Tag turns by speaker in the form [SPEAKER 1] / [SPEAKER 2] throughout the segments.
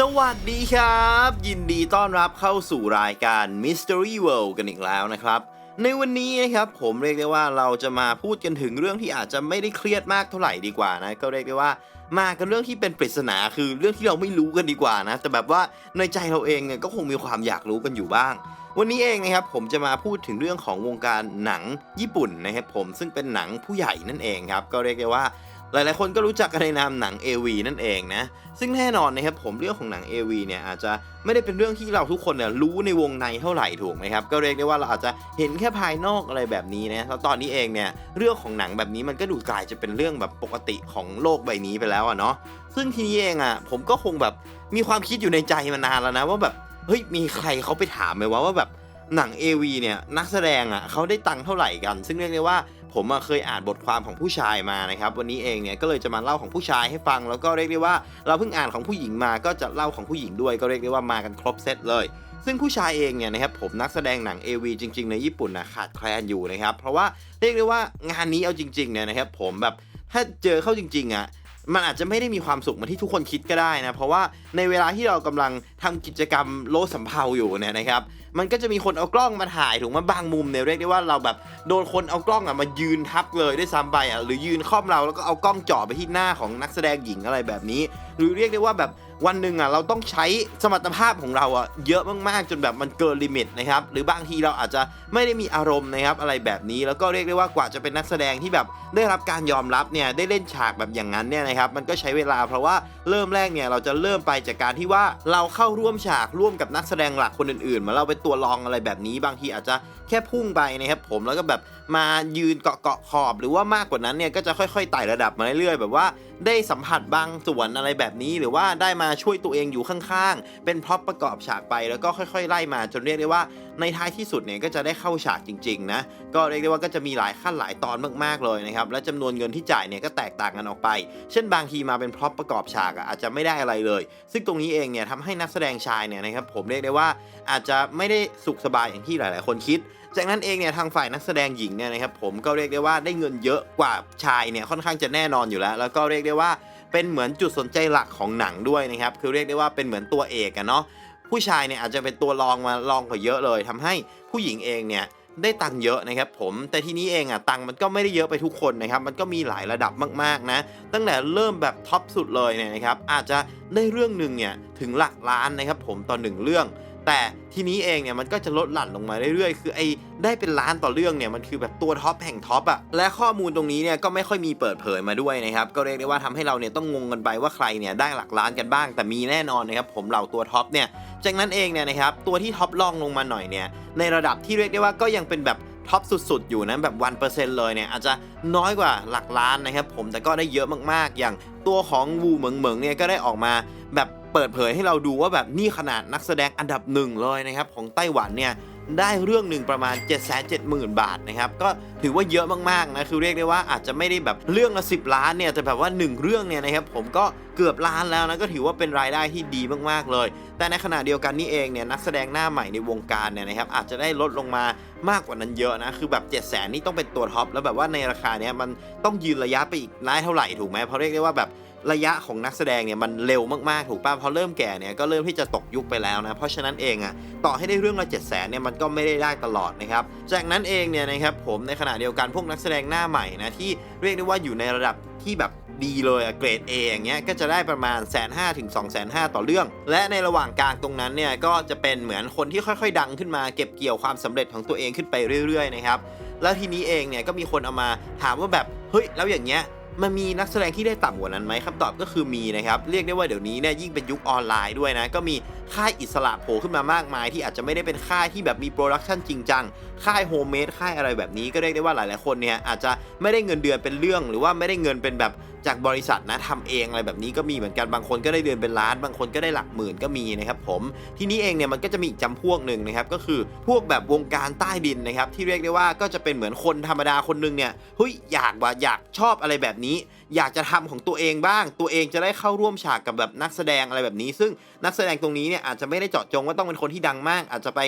[SPEAKER 1] สวัสดีครับ ยินดีต้อนรับเข้าสู่รายการ Mystery World กันอีกแล้วนะครับ ในวันนี้นะครับผมเรียกได้ว่าเราจะมาพูดกันถึงเรื่องที่อาจจะไม่ได้เครียดมากเท่าไหร่ดีกว่านะ ก็เรียกได้ว่ามากันเรื่องที่เป็นปริศนาคือเรื่องที่เราไม่รู้กันดีกว่านะ แต่แบบว่าในใจเราเองเนี่ยก็คงมีความอยากรู้กันอยู่บ้าง วันนี้เองนะครับผมจะมาพูดถึงเรื่องของวงการหนังญี่ปุ่นนะครับผมซึ่งเป็นหนังผู้ใหญ่นั่นเองครับก็เรียกได้ว่า หลายๆ คนก็รู้จักกันในนามหนัง AV นั่นเองนะ ซึ่งแน่นอนนะครับผมเรื่องของหนัง AV เนี่ยอาจจะไม่ได้เป็นเรื่องที่เราทุกคนเนี่ยรู้ในวงในเท่าไหร่ถูกไหมครับ ก็เรียกได้ว่าเราอาจจะเห็นแค่ภายนอกอะไรแบบนี้นะแล้วตอนนี้เองเนี่ยเรื่องของหนังแบบนี้มันก็ดูกลายจะเป็นเรื่องแบบปกติของโลกใบนี้ไปแล้วอะเนาะ ซึ่งทีนี้เองอะผมก็คงแบบมีความคิดอยู่ในใจมานานแล้วนะว่าแบบเฮ้ยมีใครเขาไปถามไหมว่าว่าแบบหนัง AV เนี่ยนักแสดงอะเขาได้ตังค์เท่าไหร่กัน ซึ่งเรียกได้ว่า ผมเคยอ่านบทความของผู้ชายมานะครับ วันนี้เองเนี่ยก็เลยจะมาเล่าของผู้ชายให้ฟัง แล้วก็เรียกได้ว่าเราเพิ่งอ่านของผู้หญิงมาก็จะเล่าของผู้หญิงด้วย ก็เรียกได้ว่ามากันครบเซตเลยซึ่งผู้ชายเองเนี่ยนะครับผมนักแสดงหนัง AV จริง ๆ ในญี่ปุ่นนะขาดแคลนอยู่นะครับ เพราะว่าเรียกได้ว่างานนี้เอาจริงๆเนี่ยนะครับผมแบบถ้าเจอเข้าจริง ๆอะมันอาจจะไม่ได้มีความสุขเหมือนที่ทุกคนคิดก็ได้นะ เพราะว่าในเวลาที่เรากำลังทำกิจกรรมโลสัมเพาอยู่เนี่ยนะครับ มันก็จะมีคนเอากล้องมาถ่ายถูกไหมบางมุมเนี่ยเรียกได้ว่าเราแบบโดนคนเอากล้องอะมายืนทับเลยด้วยซ้ำไปอะหรือยืนค่อมเราแล้วก็เอากล้องจ่อไปที่หน้าของนักแสดงหญิงอะไรแบบนี้ หรือเรียกได้ว่าแบบวันหนึ่งอะเราต้องใช้สมรรถภาพของเราอะเยอะมากๆจนแบบมันเกินลิมิตนะครับหรือบางทีเราอาจจะไม่ได้มีอารมณ์นะครับอะไรแบบนี้แล้วก็เรียกได้ว่ากว่าจะเป็นนักแสดงที่แบบได้รับการยอมรับเนี่ยได้เล่นฉากแบบอย่างนั้นเนี่ยนะครับมันก็ใช้เวลาเพราะว่าเริ่มแรกเนี่ยเราจะเริ่มไปจากการที่ว่าเราเข้าร่วมฉากร่วมกับนักแสดงหลักคนอื่นๆเหมือนเราเป็นตัวรองอะไรแบบนี้บางทีอาจจะแค่พุ่งไปนะครับผมแล้วก็แบบมายืนเกาะเกาะขอบ หรือว่ามากกว่านั้นเนี่ยก็จะค่อยๆไต่ระดับมาเรื่อยๆแบบว่าได้สัมผัสบางส่วนอะไรแบบนี้ หรือว่าได้มาช่วยตัวเองอยู่ข้างๆ เป็นพร็อพประกอบฉากไปแล้วก็ค่อยๆ ไล่มาจนเรียกได้ว่าในท้ายที่สุดเนี่ยก็จะได้เข้าฉากจริงๆนะก็เรียกได้ว่าก็จะมีหลายขั้นหลายตอนมากๆเลยนะครับและจำนวนเงินที่จ่ายเนี่ยก็แตกต่างกันออกไป เช่นบางทีมาเป็นพร็อพประกอบฉากอาจจะไม่ได้อะไรเลย ซึ่งตรงนี้เองเนี่ยทำให้นักแสดงชายเนี่ยนะครับผมเรียกได้ว่าอาจจะไม่ได้สุขสบายอย่างที่หลาย ๆ คนคิด จากนั้นเองเนี่ยทางฝ่ายนักแสดงหญิงเนี่ยนะครับผมก็เรียกได้ว่าได้เงินเยอะกว่าชายเนี่ยค่อนข้างจะแน่นอนอยู่แล้ว แล้วก็เรียกได้ว่าเป็นเหมือนจุดสนใจหลักของหนังด้วยนะครับคือเรียกได้ว่าเป็นเหมือนตัวเอกอะเนาะผู้ชายเนี่ยอาจจะเป็นตัวรองมารองกว่าเยอะเลยทำให้ผู้หญิงเองเนี่ยได้ตังค์เยอะนะครับผมแต่ทีนี้เองอะตังค์มันก็ไม่ได้เยอะไปทุกคนนะครับมันก็มีหลายระดับมากๆนะ ตั้งแต่เริ่มแบบท็อปสุดเลยเนี่ยนะครับอาจจะได้เรื่องหนึ่งเนี่ยถึงหลักล้านนะครับผมต่อหนึ่งเรื่อง แต่ทีนี้เองเนี่ยมันก็จะลดหลั่นลงมาเรื่อยๆ คือไอ้ได้เป็นล้านต่อเรื่องเนี่ยมันคือแบบตัวท็อปแห่งท็อปอะและข้อมูลตรงนี้เนี่ยก็ไม่ค่อยมีเปิดเผยมาด้วยนะครับก็เรียกได้ว่าทำให้เราเนี่ยต้องงงกันไปว่าใครเนี่ยได้หลักล้านกันบ้าง แต่มีแน่นอนนะครับผมเหล่าตัวท็อปเนี่ยจากนั้นเองเนี่ยนะครับตัวที่ท็อปลองลงมาหน่อยเนี่ยในระดับที่เรียกได้ว่าก็ยังเป็นแบบท็อปสุดๆ อยู่นะแบบวันเปอร์เซ็นต์เลยเนี่ยอาจจะน้อยกว่าหลักล้านนะครับผมแต่ก็ได้เยอะมากๆ อย่างตัวของวูเหมิงเหมิงเนี่ยก็ได้ออกมาแบบ เปิดเผยให้เราดูว่าแบบนี่ขนาดนักแสดงอันดับหนึ่งเลยนะครับของไต้หวันเนี่ยได้เรื่องหนึ่งประมาณ 7 7 0 0 0 0 บาทนะครับ ก็ถือว่าเยอะมากๆนะ คือเรียกได้ว่าอาจจะไม่ได้แบบเรื่องละ 10 ล้านเนี่ย แต่แบบว่า 1 เรื่องเนี่ยนะครับ ผมก็เกือบล้านแล้วนะ ก็ถือว่าเป็นรายได้ที่ดีมากๆเลย แต่ในขณะเดียวกันนี่เองเนี่ยนักแสดงหน้าใหม่ในวงการเนี่ยนะครับอาจจะได้ลดลงมามากกว่านั้นเยอะนะ คือแบบ 7 0 0 0 0นี่ต้องเป็นตัวท็อปแล้วแบบว่าในราคาเนี้ยมันต้องยืนระยะไปอีกน้ายเท่าไหร่ถูกไหมเพราะเรียกได้ว่าแบบ ระยะของนักแสดงเนี่ยมันเร็วมากๆถูกป่ะพอเริ่มแก่เนี่ยก็เริ่มที่จะตกยุคไปแล้วนะเพราะฉะนั้นเองอะ่ะต่อให้ได้เรื่องละ7 0 0 0 0เนี่ยมันก็ไม่ได้ได้ตลอดนะครับจากนั้นเองเนี่ยนะครับผมในขณะเดียวกันพวกนักแสดงหน้าใหม่นะที่เรียกได้ว่าอยู่ในระดับที่แบบดีเลยอะเกรด A อย่างเงี้ยก็จะได้ประมาณแสนห้าถึง2องแสนห้าต่อเรื่อง และในระหว่างกลางตรงนั้นเนี่ยก็จะเป็นเหมือนคนที่ค่อยๆ ดังขึ้นมาเก็บเกี่ยวความสำเร็จของตัวเองขึ้นไปเรื่อยๆนะครับแล้วทีนี้เองเนี่ยก็มีคนเอามาถามว่าแบบเฮ้ยแล้วอย่างเงี้ย มันมีนักแสดงที่ได้ต่ำกว่านั้นไหมคำตอบก็คือมีนะครับ เรียกได้ว่าเดี๋ยวนี้เนี่ยยิ่งเป็นยุคออนไลน์ด้วยนะ ก็มีค่ายอิสระโผล่ขึ้นมามากมาย ที่อาจจะไม่ได้เป็นค่ายที่แบบมีโปรดักชันจริงจัง ค่ายโฮมเมดค่ายอะไรแบบนี้ก็เรียกได้ว่าหลาย ๆ คนเนี่ยอาจจะไม่ได้เงินเดือนเป็นเรื่อง หรือว่าไม่ได้เงินเป็นแบบ จากบริษัทนะทำเองอะไรแบบนี้ก็มีเหมือนกันบางคนก็ได้เดือนเป็นล้าน บางคนก็ได้หลักหมื่นก็มีนะครับผมทีนี้เองเนี่ยมันก็จะมีอีกจำพวกหนึ่งนะครับก็คือพวกแบบวงการใต้ดินนะครับที่เรียกได้ว่าก็จะเป็นเหมือนคนธรรมดาคนหนึงเนี่ยเฮ้ยอยากว่าอยากชอบอะไรแบบนี้ อยากจะทำของตัวเองบ้าง ตัวเองจะได้เข้าร่วมฉากกับแบบนักแสดงอะไรแบบนี้ ซึ่งนักแสดงตรงนี้เนี่ยอาจจะไม่ได้เจาะจงว่าต้องเป็นคนที่ดังมาก อาจจะไป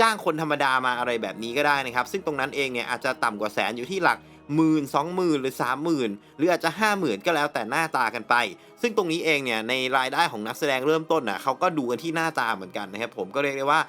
[SPEAKER 1] จ้างคนธรรมดามาอะไรแบบนี้ก็ได้นะครับ ซึ่งตรงนั้นเองเนี่ยอาจจะต่ำกว่าแสนอยู่ที่หลัก หมื่นสองหมื่นหรือสามหมื่นหรืออาจจะห้าหมื่นก็แล้วแต่หน้าตากันไป ซึ่งตรงนี้เองเนี่ยในรายได้ของนักแสดงเริ่มต้นน่ะเขาก็ดูกันที่หน้าตาเหมือนกันนะครับผมก็เรียกได้ว่า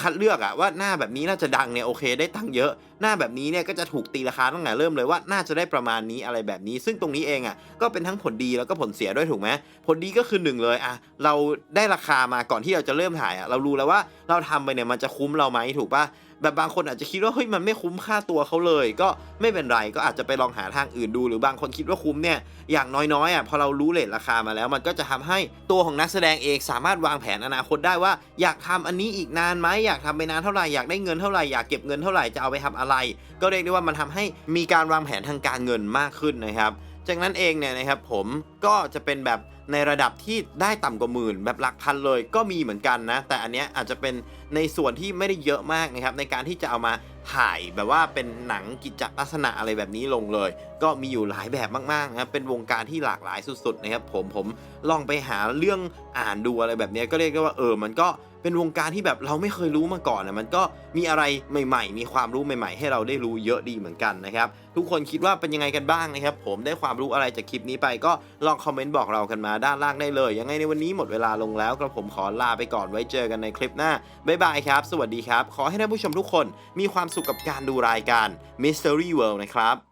[SPEAKER 1] คัดเลือกอะว่าหน้าแบบนี้น่าจะดังเนี่ยโอเคได้ตังค์เยอะ หน้าแบบนี้เนี่ยก็จะถูกตีราคาตั้งแต่เริ่มเลยว่าน่าจะได้ประมาณนี้อะไรแบบนี้ ซึ่งตรงนี้เองอะก็เป็นทั้งผลดีแล้วก็ผลเสียด้วยถูกไหมผลดีก็คือหนึ่งเลยอะเราได้ราคามาก่อนที่เราจะเริ่มถ่ายอะเรารู้แล้วว่าเราทำไปเนี่ยมันจะคุ้มเราไหมถูกปะ แบบบางคนอาจจะคิดว่าเฮ้ยมันไม่คุ้มค่าตัวเขาเลย ก็ไม่เป็นไรก็อาจจะไปลองหาทางอื่นดู หรือบางคนคิดว่าคุ้มเนี่ยอย่างน้อยๆอะพอเรารู้เลทราคามาแล้ว มันก็จะทำให้ตัวของนักแสดงเองสามารถวางแผนอนาคตได้ว่า อยากทำอันนี้อีกนานไหมอยากทำไปนานเท่าไหร่อยากได้เงินเท่าไหร่อยากเก็บเงินเท่าไหร่จะเอาไปทำอะไร ก็เรียกได้ว่ามันทำให้มีการวางแผนทางการเงินมากขึ้นนะครับ จากนั้นเองเนี่ยนะครับผมก็จะเป็นแบบในระดับที่ได้ต่ำกว่าหมื่น แบบหลักพันเลยก็มีเหมือนกันนะ แต่อันเนี้ยอาจจะเป็นในส่วนที่ไม่ได้เยอะมากนะครับ ในการที่จะเอามาถ่ายแบบว่าเป็นหนังกิจลักษณะอะไรแบบนี้ลงเลย ก็มีอยู่หลายแบบมากๆนะครับเป็นวงการที่หลากหลายสุดๆนะครับผมผมลองไปหาเรื่องอ่านดูอะไรแบบนี้ก็เรียกได้ว่าเออมันก็ เป็นวงการที่แบบเราไม่เคยรู้มาก่อนนะมันก็มีอะไรใหม่ ๆ มีความรู้ใหม่ ๆ ให้เราได้รู้เยอะดีเหมือนกันนะครับ ทุกคนคิดว่าเป็นยังไงกันบ้างนะครับ ผมได้ความรู้อะไรจากคลิปนี้ไปก็ลองคอมเมนต์บอกเรากันมาด้านล่างได้เลย ยังไงในวันนี้หมดเวลาลงแล้วกระผมขอลาไปก่อนไว้เจอกันในคลิปหน้าบ๊ายบายครับ สวัสดีครับ ขอให้ท่านผู้ชมทุกคนมีความสุขกับการดูรายการ Mystery World นะครับ